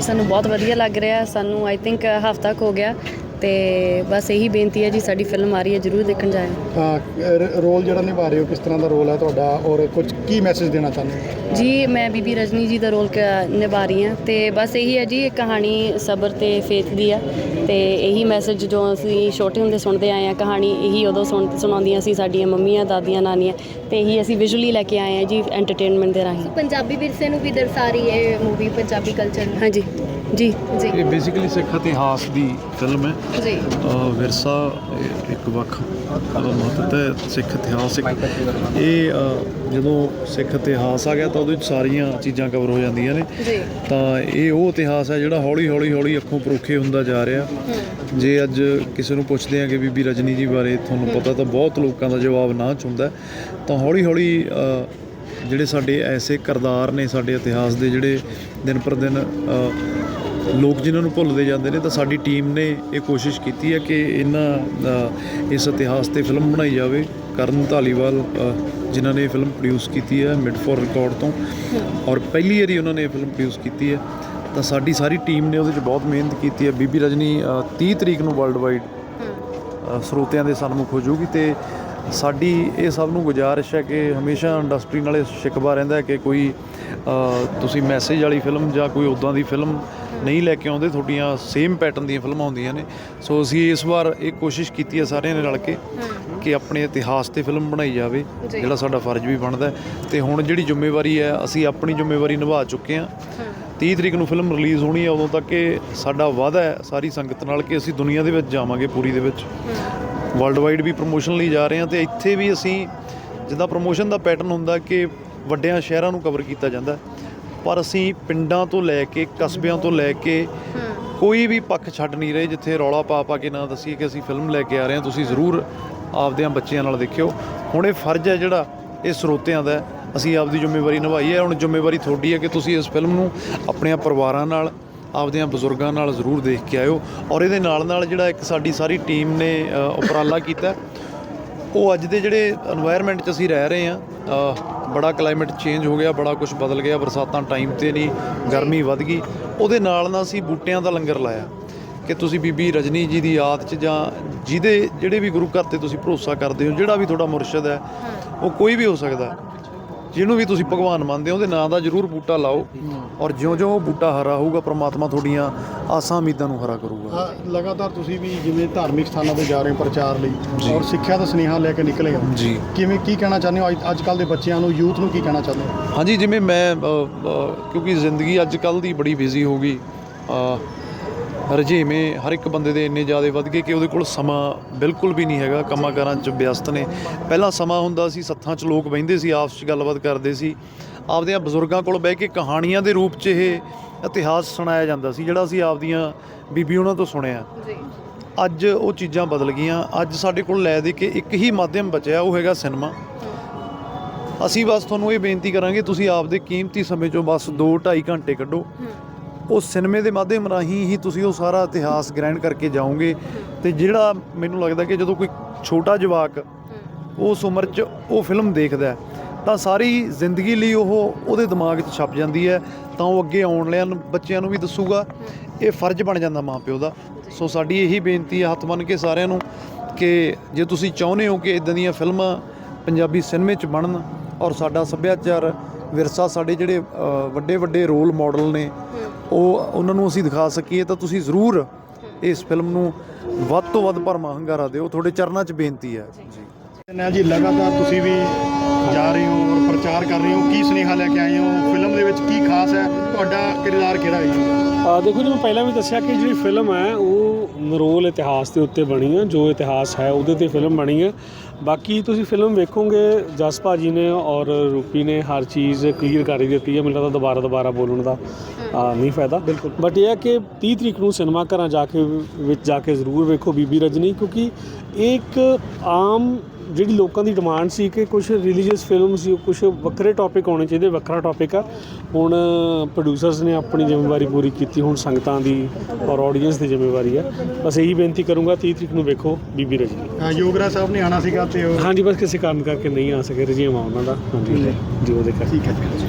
ਸਾਨੂੰ ਬਹੁਤ ਵਧੀਆ ਲੱਗ ਰਿਹਾ ਸਾਨੂੰ ਆਈ ਥਿੰਕ ਹਫ਼ਤਾ ਹੋ ਗਿਆ। ਤੇ ਬਸ ਇਹੀ ਬੇਨਤੀ ਹੈ ਜੀ ਸਾਡੀ ਫਿਲਮ ਆ ਰਹੀ ਹੈ ਜਰੂਰ ਦੇਖਣ ਜਾਇਓ। ਰੋਲ ਜਿਹੜਾ ਨਿਭਾ ਰਹੇ ਹੋ ਕਿਸ ਤਰ੍ਹਾਂ ਦਾ ਰੋਲ ਹੈ ਤੁਹਾਡਾ? ਔਰ ਕੁਝ ਕੀ ਮੈਸੇਜ ਦੇਣਾ ਚਾਹੁੰਦੇ ਹੋ? ਜੀ ਮੈਂ ਬੀਬੀ ਰਜਨੀ ਜੀ ਦਾ ਰੋਲ ਕ- ਨਿਭਾ ਰਹੀ ਹਾਂ ਤੇ ਬਸ ਇਹੀ ਹੈ ਜੀ ਇਹ ਕਹਾਣੀ ਸਬਰ ਤੇ ਫੇਥ ਦੀ ਆ ਤੇ ਇਹੀ ਮੈਸੇਜ ਜੋ ਅਸੀਂ ਛੋਟੇ ਹੁੰਦੇ ਸੁਣਦੇ ਆਏ ਆ ਕਹਾਣੀ ਇਹੀ ਉਦੋਂ ਸੁਣ ਸੁਣਾਉਂਦੀਆਂ ਸੀ ਸਾਡੀਆਂ ਮੰਮੀਆਂ ਦਾਦੀਆਂ ਨਾਨੀਆਂ ਤੇ ਇਹੀ ਅਸੀਂ ਵਿਜ਼ੂਅਲੀ ਲੈ ਕੇ ਆਏ ਆ ਜੀ ਐਂਟਰਟੇਨਮੈਂਟ ਦੇ ਰਾਹੀਂ। ਪੰਜਾਬੀ ਵਿਰਸੇ ਨੂੰ ਵੀ ਦਰਸਾ ਰਹੀ ਹੈ ਮੂਵੀ ਪੰਜਾਬੀ ਕਲਚਰ ਨੂੰ। ਹਾਂਜੀ। ਜੀ ਜੀ। ਇਹ ਬੇਸਿਕਲੀ ਸਿੱਖ ਇਤਿਹਾਸ ਦੀ ਫਿਲਮ ਹੈ। ਜੀ। ਵਿਰਸਾ ਇੱਕ ਵੱਖ ਅ, ਮਹੱਤਵ ਹੈ ਸਿੱਖ ਇਤਿਹਾਸ ਇੱਕ। ਇਹ ਜਦੋਂ ਸਿੱਖ ਇਤਿਹਾਸ ਆ ਗਿਆ ਤਾਂ ਉਹਦੇ ਵਿੱਚ ਸਾਰੀਆਂ ਚੀਜ਼ਾਂ ਕਵਰ ਹੋ ਜਾਂਦੀਆਂ ਨੇ। ਜੀ। ਤਾਂ ਇਹ ਉਹ ਇਤਿਹਾਸ ਹੈ ਜਿਹੜਾ ਹੌਲੀ ਹੌਲੀ ਹੌਲੀ ਅੱਖੋਂ ਪਰੋਖੇ ਹੁੰਦਾ ਜਾ ਰਿਹਾ। ਜੇ ਅੱਜ ਕਿਸੇ ਨੂੰ ਪੁੱਛਦੇ ਆ ਕਿ ਬੀਬੀ ਰਜਨੀ ਜੀ ਬਾਰੇ ਤੁਹਾਨੂੰ ਪਤਾ ਤਾਂ ਬਹੁਤ ਲੋਕਾਂ ਦਾ ਜਵਾਬ ਨਾ ਚ ਹੁੰਦਾ। ਹੈ। ਤਾਂ ਹੌਲੀ ਹੌਲੀ ਜਿਹੜੇ ਸਾਡੇ ਐਸੇ ਕਿਰਦਾਰ ਨੇ ਸਾਡੇ ਇਤਿਹਾਸ ਦੇ ਜਿਹੜੇ ਦਿਨ ਪਰ ਦਿਨ ਲੋਕ ਜਿਨ੍ਹਾਂ ਨੂੰ ਭੁੱਲਦੇ ਜਾਂਦੇ ਨੇ ਤਾਂ ਸਾਡੀ ਟੀਮ ਨੇ ਇਹ ਕੋਸ਼ਿਸ਼ ਕੀਤੀ ਹੈ ਕਿ ਇਹਨਾਂ ਇਸ ਇਤਿਹਾਸ ਤੇ ਫਿਲਮ ਬਣਾਈ ਜਾਵੇ। ਕਰਨ ਧਾਲੀਵਾਲ ਜਿਨ੍ਹਾਂ ਨੇ ਇਹ ਫਿਲਮ ਪ੍ਰੋਡਿਊਸ ਕੀਤੀ ਹੈ ਮਿਡ ਫੋਰ ਰਿਕਾਰਡ ਤੋਂ। ਔਰ ਪਹਿਲੀ ਵਾਰੀ ਉਹਨਾਂ ਨੇ ਇਹ ਫਿਲਮ ਪ੍ਰੋਡਿਊਸ ਕੀਤੀ ਹੈ। ਤਾਂ ਸਾਡੀ ਸਾਰੀ ਟੀਮ ਨੇ ਉਹਦੇ 'ਚ ਬਹੁਤ ਮਿਹਨਤ ਕੀਤੀ ਹੈ। ਬੀਬੀ ਰਜਨੀ ਅ, 30 ਤਰੀਕ ਨੂੰ ਵਰਲਡ ਵਾਈਡ ਸਰੋਤਿਆਂ ਦੇ ਸਨਮੁਖ ਹੋ ਜਾਊਗੀ ਤੇ ਸਾਡੀ ਇਹ ਸਭ ਨੂੰ ਗੁਜ਼ਾਰਿਸ਼ ਹੈ ਕਿ ਹਮੇਸ਼ਾ ਇੰਡਸਟਰੀ ਨਾਲੇ ਸ਼ਿਕਵਾ ਰਹਿੰਦਾ ਕਿ ਕੋਈ ਤੁਸੀਂ ਮੈਸੇਜ ਵਾਲੀ ਫਿਲਮ ਜਾਂ ਕੋਈ ਉਦਾਂ ਦੀ ਫਿਲਮ ਨਹੀਂ ਲੈ ਕੇ ਆਉਂਦੇ ਤੁਹਾਡੀਆਂ ਸੇਮ ਪੈਟਰਨ ਦੀਆਂ ਫਿਲਮਾਂ ਹੁੰਦੀਆਂ ਨੇ। ਸੋ ਅਸੀਂ ਇਸ ਵਾਰ ਇਹ ਕੋਸ਼ਿਸ਼ ਕੀਤੀ ਹੈ ਸਾਰਿਆਂ ਨੇ ਰਲ ਕੇ ਕਿ ਆਪਣੇ ਇਤਿਹਾਸ ਤੇ ਫਿਲਮ ਬਣਾਈ ਜਾਵੇ। ਜਿਹੜਾ ਸਾਡਾ ਫਰਜ਼ ਵੀ ਬਣਦਾ। ਤੇ ਹੁਣ ਜਿਹੜੀ ਜ਼ਿੰਮੇਵਾਰੀ ਹੈ ਅਸੀਂ ਆਪਣੀ ਜ਼ਿੰਮੇਵਾਰੀ ਨਿਭਾ ਚੁੱਕੇ ਹਾਂ। 30 ਤਰੀਕ ਨੂੰ ਫਿਲਮ ਰਿਲੀਜ਼ ਹੋਣੀ ਹੈ ਉਦੋਂ ਤੱਕ ਇਹ ਸਾਡਾ ਵਾਅਦਾ ਹੈ ਸਾਰੀ ਸੰਗਤ ਨਾਲ ਕਿ ਅਸੀਂ ਦੁਨੀਆ ਦੇ ਵਿੱਚ ਜਾਵਾਂਗੇ ਪੂਰੀ ਦੇ ਵਿੱਚ। ਵਰਲਡ ਵਾਈਡ ਵੀ ਪ੍ਰੋਮੋਸ਼ਨ ਲਈ ਜਾ ਰਹੇ ਹਾਂ ਤੇ ਇੱਥੇ ਵੀ ਅਸੀਂ ਜਿੱਦਾਂ ਪ੍ਰੋਮੋਸ਼ਨ ਦਾ ਪੈਟਰਨ ਹੁੰਦਾ ਕਿ ਵੱਡਿਆਂ ਸ਼ਹਿਰਾਂ ਨੂੰ ਕਵਰ ਕੀਤਾ ਜਾਂਦਾ। ਪਰ ਅਸੀਂ ਪਿੰਡਾਂ ਤੋਂ ਲੈ ਕੇ ਕਸਬਿਆਂ ਤੋਂ ਲੈ ਕੇ ਕੋਈ ਵੀ ਪੱਖ ਛੱਡ ਨਹੀਂ ਰਹੇ, ਜਿੱਥੇ ਰੌਲਾ ਪਾ ਪਾ ਕੇ ਨਾ ਦੱਸੀਏ ਕਿ ਅਸੀਂ ਫਿਲਮ ਲੈ ਕੇ ਆ ਰਹੇ ਹਾਂ, ਤੁਸੀਂ ਜ਼ਰੂਰ ਆਪਦਿਆਂ ਬੱਚਿਆਂ ਨਾਲ ਦੇਖਿਓ। ਹੁਣ ਇਹ ਫਰਜ਼ ਹੈ ਜਿਹੜਾ ਇਹ ਸਰੋਤਿਆਂ ਦਾ ਅਸੀਂ ਆਪਦੀ ਜ਼ਿੰਮੇਵਾਰੀ ਨਿਭਾਈ ਹੈ। ਹੁਣ ਜ਼ਿੰਮੇਵਾਰੀ ਤੁਹਾਡੀ ਹੈ ਕਿ ਤੁਸੀਂ ਇਸ ਫਿਲਮ ਨੂੰ ਆਪਣੇ ਪਰਿਵਾਰਾਂ ਨਾਲ ਆਪਦਿਆਂ ਬਜ਼ੁਰਗਾਂ ਨਾਲ ਜ਼ਰੂਰ ਦੇਖ ਕੇ ਆਇਓ। ਔਰ ਇਹਦੇ ਨਾਲ ਨਾਲ ਜਿਹੜਾ ਇੱਕ ਸਾਡੀ ਸਾਰੀ ਟੀਮ ਨੇ ਉਪਰਾਲਾ ਕੀਤਾ। ਉਹ ਅੱਜ ਦੇ ਜਿਹੜੇ এনवायरमेंट 'ਚ ਅਸੀਂ ਰਹਿ ਰਹੇ ਆ ਬੜਾ ਕਲਾਈਮੇਟ ਚੇਂਜ ਹੋ ਗਿਆ ਬੜਾ ਕੁਝ ਬਦਲ ਗਿਆ ਬਰਸਾਤਾਂ ਟਾਈਮ ਤੇ ਨਹੀਂ ਗਰਮੀ ਵਧ ਗਈ। ਉਹਦੇ ਨਾਲ ਨਾਲ ਅਸੀਂ ਬੂਟਿਆਂ ਦਾ ਲੰਗਰ ਲਾਇਆ। ਕਿ ਤੁਸੀਂ ਬੀਬੀ ਰਜਨੀ ਜੀ ਦੀ ਯਾਦ 'ਚ ਜਾਂ ਜਿਹਦੇ ਜਿਹੜੇ ਵੀ ਗੁਰੂ ਘਰ ਤੇ ਤੁਸੀਂ ਭਰੋਸਾ ਕਰਦੇ ਹੋ ਜਿਹੜਾ ਵੀ ਤੁਹਾਡਾ ਮੁਰਸ਼ਿਦ ਹੈ। ਉਹ ਕੋਈ ਵੀ ਹੋ ਸਕਦਾ। ਜਿਹਨੂੰ ਵੀ ਤੁਸੀਂ ਭਗਵਾਨ ਮੰਨਦੇ ਹੋ ਉਹਦੇ ਨਾਂ ਦਾ ਜ਼ਰੂਰ ਬੂਟਾ ਲਾਓ। ਔਰ ਜਿਉਂ-ਜਿਉਂ ਉਹ ਬੂਟਾ ਹਰਾ ਹੋਊਗਾ ਪ੍ਰਮਾਤਮਾ ਤੁਹਾਡੀਆਂ ਆਸਾਂ ਉਮੀਦਾਂ ਨੂੰ ਹਰਾ ਕਰੂਗਾ। ਲਗਾਤਾਰ ਤੁਸੀਂ ਵੀ ਜਿਵੇਂ ਧਾਰਮਿਕ ਸਥਾਨਾਂ ਤੇ ਜਾ ਰਹੇ ਹੋ ਪ੍ਰਚਾਰ ਲਈ ਔਰ ਸਿੱਖਿਆ ਦਾ ਸੁਨੇਹਾ ਲੈ ਕੇ ਨਿਕਲੇ ਹੋ ਜੀ। ਕਿਵੇਂ ਕੀ ਕਹਿਣਾ ਚਾਹੁੰਦੇ ਹੋ? ਅੱਜ- ਕੱਲ ਦੇ ਬੱਚਿਆਂ ਨੂੰ ਯੂਥ ਨੂੰ ਕੀ ਕਹਿਣਾ ਚਾਹੁੰਦੇ ਹੋ? ਹਾਂਜੀ ਜਿਵੇਂ ਮੈਂ ਕਿਉਂਕਿ ਜ਼ਿੰਦਗੀ ਅੱਜ ਕੱਲ ਦੀ ਬੜੀ ਬਿਜ਼ੀ ਹੋ ਗਈ। ਰੁਝੇਵੇਂ ਹਰ ਇੱਕ ਬੰਦੇ ਦੇ ਇੰਨੇ ਜ਼ਿਆਦਾ ਵੱਧ ਗਏ ਕਿ ਉਹਦੇ ਕੋਲ ਸਮਾਂ ਬਿਲਕੁਲ ਵੀ ਨਹੀਂ ਹੈਗਾ। ਕੰਮਾਂ ਕਾਰਾਂ 'ਚ ਵਿਅਸਤ ਨੇ। ਪਹਿਲਾਂ ਸਮਾਂ ਹੁੰਦਾ ਸੀ ਸੱਥਾਂ 'ਚ ਲੋਕ ਬਹਿੰਦੇ ਸੀ ਆਪਸ 'ਚ ਗੱਲਬਾਤ ਕਰਦੇ ਸੀ। ਆਪਦਿਆਂ ਬਜ਼ੁਰਗਾਂ ਕੋਲ ਬਹਿ ਕੇ ਕਹਾਣੀਆਂ ਦੇ ਰੂਪ 'ਚ ਇਹ ਇਤਿਹਾਸ ਸੁਣਾਇਆ ਜਾਂਦਾ ਸੀ ਜਿਹੜਾ ਅਸੀਂ ਆਪਦੀਆਂ ਬੀਬੀ ਉਹਨਾਂ ਤੋਂ ਸੁਣਿਆ। ਜੀ। ਅੱਜ ਉਹ ਚੀਜ਼ਾਂ ਬਦਲ ਗਈਆਂ। ਅੱਜ ਸਾਡੇ ਕੋਲ ਲੈ ਦੇ ਕੇ ਇੱਕ ਹੀ ਮਾਧਿਅਮ ਬਚਿਆ ਉਹ ਹੈਗਾ ਸਿਨੇਮਾ। ਅਸੀਂ ਬਸ ਤੁਹਾਨੂੰ ਇਹ ਬੇਨਤੀ ਕਰਾਂਗੇ ਤੁਸੀਂ ਆਪਦੇ ਕੀਮਤੀ ਸਮੇਂ ਚੋਂ ਬਸ 2 2.5 ਘੰਟੇ ਕੱਢੋ। ਉਹ ਸਿਨੇਮੇ ਦੇ ਮਾਧਿਅਮ ਰਾਹੀਂ ਹੀ ਤੁਸੀਂ ਉਹ ਸਾਰਾ ਇਤਿਹਾਸ ਗ੍ਰਹਿਣ ਕਰਕੇ ਜਾਓਗੇ। ਤੇ ਜਿਹੜਾ ਮੈਨੂੰ ਲੱਗਦਾ ਕਿ ਜਦੋਂ ਕੋਈ ਛੋਟਾ ਜਵਾਕ ਉਸ ਉਮਰ 'ਚ ਉਹ ਫਿਲਮ ਦੇਖਦਾ ਤਾਂ ਸਾਰੀ ਜ਼ਿੰਦਗੀ ਲਈ ਉਹ ਉਹਦੇ ਦਿਮਾਗ 'ਚ ਛਪ ਜਾਂਦੀ ਹੈ ਤਾਂ ਉਹ ਅੱਗੇ ਆਉਣ ਵਾਲਿਆਂ ਬੱਚਿਆਂ ਨੂੰ ਵੀ ਦੱਸੂਗਾ ਇਹ ਫਰਜ਼ ਬਣ ਜਾਂਦਾ ਮਾਪਿਓ ਦਾ। ਸੋ ਸਾਡੀ ਇਹੀ ਬੇਨਤੀ ਹੈ ਹੱਥ ਬੰਨ੍ਹ ਕੇ ਸਾਰਿਆਂ ਨੂੰ ਕਿ ਜੇ ਤੁਸੀਂ ਚਾਹੁੰਦੇ ਹੋ ਕਿ ਇਦਾਂ ਦੀਆਂ ਫਿਲਮਾਂ ਪੰਜਾਬੀ ਸਿਨੇਮੇ 'ਚ ਬਣਨ ਔਰ ਸਾਡਾ ਸੱਭਿਆਚਾਰ ਵਿਰਸਾ ਸਾਡੇ ਜਿਹੜੇ ਵੱਡੇ ਵੱਡੇ ਰੋਲ ਮਾਡਲ ਨੇ ਉਹ ਉਹਨਾਂ ਨੂੰ ਅਸੀਂ ਦਿਖਾ ਸਕੀਏ ਤਾਂ ਤੁਸੀਂ ਜ਼ਰੂਰ ਇਸ ਫਿਲਮ ਨੂੰ ਵੱਧ ਤੋਂ ਵੱਧ ਭਰਮਾ ਹੰਗਾਰਾ ਦਿਓ। ਤੁਹਾਡੇ ਚਰਨਾਂ 'ਚ ਬੇਨਤੀ ਹੈ। ਜੀ। ਨਾ ਜੀ, ਲਗਾਤਾਰ ਤੁਸੀਂ ਵੀ ਜਾ ਰਹੇ ਹੋ। ਪ੍ਰਚਾਰ ਕਰ ਰਹੇ ਹੋ? ਕੀ ਸੁਨੇਹਾ ਲੈ ਕੇ ਆਏ ਹੋ? ਫਿਲਮ ਦੇ ਵਿੱਚ ਕੀ ਖਾਸ ਹੈ? ਤੁਹਾਡਾ ਕਿਰਦਾਰ ਕਿਹੜਾ ਹੈ ਜੀ? ਆ ਦੇਖੋ ਜਿਵੇਂ ਪਹਿਲਾਂ ਵੀ ਦੱਸਿਆ ਕਿ ਜਿਹੜੀ ਫਿਲਮ ਹੈ ਉਹ ਨਰੋਲ ਇਤਿਹਾਸ ਦੇ ਉੱਤੇ ਬਣੀ ਹੈ ਜੋ ਇਤਿਹਾਸ ਹੈ ਉਹਦੇ ਤੇ ਫਿਲਮ ਬਣੀ ਹੈ। ਬਾਕੀ ਤੁਸੀਂ ਫਿਲਮ ਵੇਖੋਗੇ ਜਸ ਭਾਜੀ ਨੇ ਔਰ ਰੂਪੀ ਨੇ ਹਰ ਚੀਜ਼ ਕਲੀਅਰ ਕਰ ਹੀ ਦਿੱਤੀ ਹੈ। ਮੈਨੂੰ ਲੱਗਦਾ ਦੁਬਾਰਾ ਦੁਬਾਰਾ ਬੋਲਣ ਦਾ ਆ, ਨਹੀਂ ਫਾਇਦਾ। ਬਟ ਇਹ ਹੈ ਕਿ 30 ਤਰੀਕ ਨੂੰ ਸਿਨੇਮਾ ਘਰਾਂ ਜਾ ਕੇ ਵਿੱਚ ਜਾ ਕੇ ਜ਼ਰੂਰ ਵੇਖੋ ਬੀਬੀ ਰਜਨੀ ਕਿਉਂਕਿ ਇੱਕ ਆਮ ਜਿਹੜੀ ਲੋਕਾਂ ਦੀ ਡਿਮਾਂਡ ਸੀ ਕਿ ਕੁਝ ਰਿਲੀਜੀਅਸ ਫਿਲਮ ਸੀ ਕੁਝ ਵੱਖਰੇ ਟੌਪਿਕ ਹੋਣੇ ਚਾਹੀਦੇ ਵੱਖਰਾ ਟੌਪਿਕ ਆ। ਹੁਣ ਪ੍ਰੋਡਿਊਸਰਸ ਨੇ ਆਪਣੀ ਜ਼ਿੰਮੇਵਾਰੀ ਪੂਰੀ ਕੀਤੀ ਹੁਣ ਸੰਗਤਾਂ ਦੀ ਔਰ ਆਡੀਅנס ਦੀ ਜ਼ਿੰਮੇਵਾਰੀ ਹੈ ਬਸ ਇਹੀ ਬੇਨਤੀ ਕਰੂੰਗਾ 30 ਤਰੀਕ ਨੂੰ ਵੇਖੋ ਬੀਬੀ ਰਜਨੀ ਯੋਗਰਾ ਸਾਹਿਬ ਨੇ ਆਣਾ ਸੀਗਾ ਤੇ ਹਾਂਜੀ ਬਸ ਕਿਸੇ ਕਾਰਨ ਕਰਕੇ ਨਹੀਂ ਆ ਸਕੇ ਰਜੀਮਾ ਉਹਨਾਂ ਦਾ। ਹਾਂਜੀ ਜੀ ਉਹਦੇ ਕਰਕੇ। ਠੀਕ ਹੈ ਜੀ